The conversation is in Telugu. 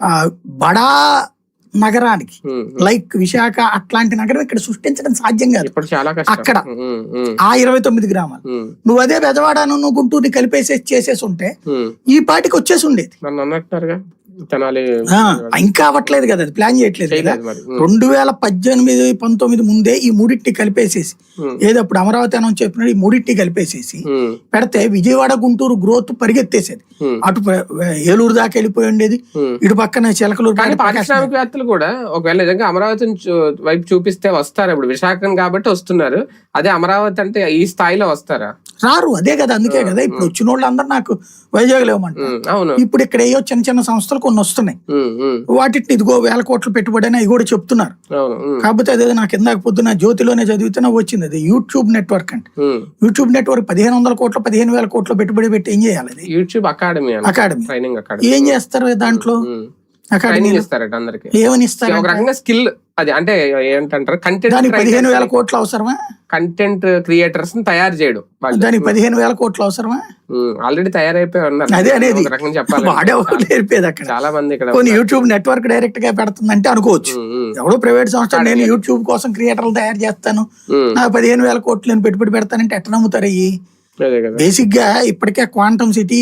ఆ, బడా నగరానికి. లైక్ విశాఖ అట్లాంటి నగరం ఇక్కడ సృష్టించడం సాధ్యం కాదు. అక్కడ. ఆ ఇరవై తొమ్మిది గ్రామాలు. నువ్వు అదే బెజవాడను నువ్వు గుంటూరుని కలిపేసేసి చేసేసి ఉంటే. ఈ పాటికి వచ్చేసి ఉండేది. ఇంకా అవ్వట్లేదు కదా ప్లాన్ చేయట్లేదు కదా. రెండు వేల పద్దెనిమిది పంతొమ్మిది ముందే ఈ మూడింటిని కలిపేసేసి ఉమ్, ఏదో అప్పుడు అమరావతి అని చెప్పినట్టు ఈ మూడింటిని కలిపేసేసి పెడితే విజయవాడ గుంటూరు గ్రోత్ పరిగెత్తేసేది. అటు ఏలూరు దాకా వెళ్ళిపోయి ఉండేది. ఇటు పక్కన చిలకలూరు కానీ పారిశ్రామికవేత్తలు కూడా ఒకవేళ నిజంగా అమరావతిని వైపు చూపిస్తే వస్తారు? ఇప్పుడు విశాఖను కాబట్టి వస్తున్నారు. అదే అమరావతి అంటే ఈ స్థాయిలో వస్తారా? రారు అదే కదా అందుకే కదా. ఇప్పుడు వచ్చిన వాళ్ళు అందరు నాకు వైజాగ్ లేవమంటారు ఇప్పుడు ఇక్కడ ఏయో చిన్న చిన్న సంస్థలు కొన్ని వస్తున్నాయి. వాటిని ఇదిగో వేల కోట్ల పెట్టుబడి అని అవి కూడా చెప్తున్నారు. కాకపోతే అదే నాకు ఇందాక పొద్దున జ్యోతిలోనే చదివితేనే వచ్చింది అది. యూట్యూబ్ నెట్వర్క్ అంటే. యూట్యూబ్ నెట్వర్క్ పదిహేను వందల కోట్ల పదిహేను వేల కోట్ల పెట్టుబడి పెట్టి ఏం చేయాలి అది? యూట్యూబ్ అకాడమీ అకాడమీ ఏం చేస్తారు దాంట్లో? ట్రైనింగ్ ఇస్తారట అందరికి. ఏమని ఇస్తారు ఒక రకంగా స్కిల్ అది అంటే ఏంటంటారు? కంటెంట్ పదిహేను వేల కోట్లు అవసరమా? కంటెంట్ క్రియేటర్స్ని తయారు చేయడం దానికి పదిహేను వేల కోట్లు అవసరమా? ఆల్రెడీ తయారైపోయి ఉన్నారు. అదే అనేది ఒక రకంగా చెప్పాలి వాడేవాళ్ళు నేర్పేది అక్కడ? చాలా మంది ఇక్కడ కొన్ని యూట్యూబ్ నెట్వర్క్ డైరెక్ట్గా పెడుతుందంటే అనుకోవచ్చు. ఎవడో ప్రైవేట్ సంస్థ నేను యూట్యూబ్ కోసం క్రియేటర్లు తయారు చేస్తాను. నా పదిహేను వేల కోట్లు నేను పెట్టుబడి పెడతానంటే ఎట్లా నమ్ముతారు అయ్యి? బేసిక్గా ఇప్పటికే క్వాంటమ్ సిటీ